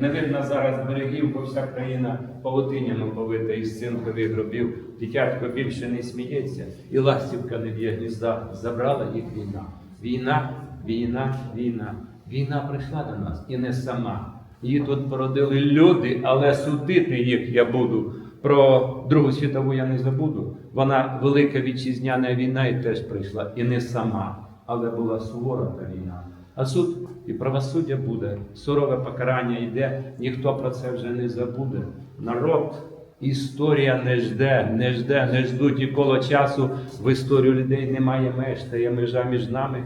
Не видно зараз берегів, бо вся країна павутинями повита із цинкових гробів. Дитятко більше не сміється, і ластівка не б'є гнізда. Забрала їх війна. Війна, війна, війна. Війна прийшла до нас і не сама. Її тут породили люди, але судити їх я буду. Про Другу світову я не забуду. Вона велика вітчизняна війна і теж прийшла, і не сама, але була сувора та війна. А суд і правосуддя буде, сурове покарання йде, ніхто про це вже не забуде. Народ, історія не жде, не жде, не ждуть і коло часу. В історію людей немає меж, та є межа між нами.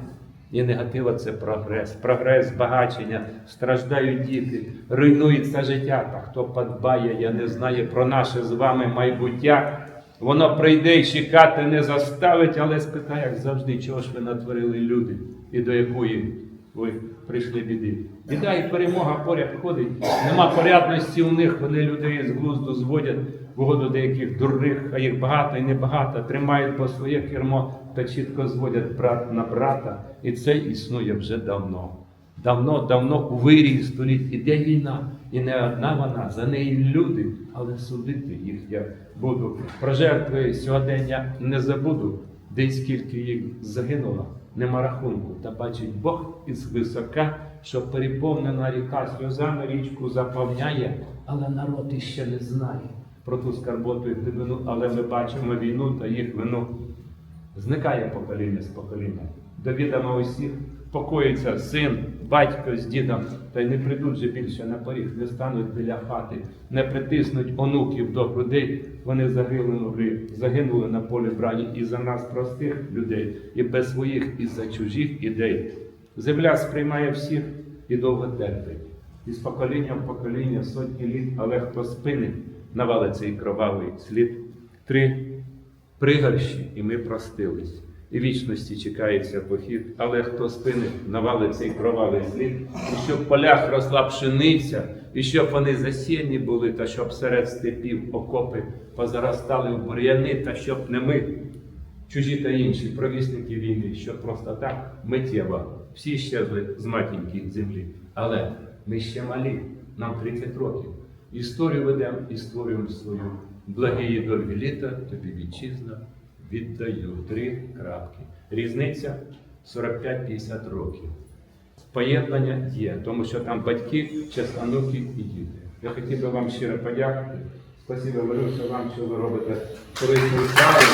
І негатива це прогрес, прогрес, збагачення, страждають діти, руйнується життя. Та хто подбає, я не знаю про наше з вами майбуття. Воно прийде і чекати не заставить, але спитає, як завжди, чого ж ви натворили люди і до якої ви прийшли біди. Біда і перемога поряд ходить. Нема порядності у них, вони людей з глузду зводять в угоду деяких дурних, а їх багато і небагато, тримають по своє кермо та чітко зводять брат на брата. І це існує вже давно. Давно, давно у вирії століть іде війна, і не одна вона, за неї люди, але судити їх я буду. Про жертви сьогодення не забуду, де скільки їх загинуло, нема рахунку. Та бачить Бог із висока, що переповнена ріка сльозами річку заповняє, але народ іще не знає про ту скарботу і глибину, але ми бачимо війну та їх вину. Зникає покоління з покоління. До відома усіх покоїться син, батько з дідом, та й не прийдуть же більше на поріг, не стануть біля хати, не притиснуть онуків до грудей. Вони загинули, загинули на полі брані і за нас, простих людей, і без своїх, і за чужих ідей. Земля сприймає всіх і довго терпить. І з покоління в покоління сотні літ, але хто спинить, навалить цей кровавий слід. Три пригорщі, і ми простились. Вічності чекається похід, але хто спинить, навалить цей кровавий слід, і щоб в полях росла пшениця, і щоб вони засіяні були, та щоб серед степів окопи позаростали в бур'яни, та щоб не ми, чужі та інші провісники війни, щоб просто так миттєво всі щезли з матінки землі. Але ми ще малі, нам 30 років. Історію ведемо і створюємо свою. Благії довгі літа, тобі вітчизна, віддаю три крапки. Різниця 45-50 років. Поєднання є, тому що там батьки, час і діти. Я хотів би вам щиро подякувати. Спасибо, Марюша, вам, що ви робите корисну справу.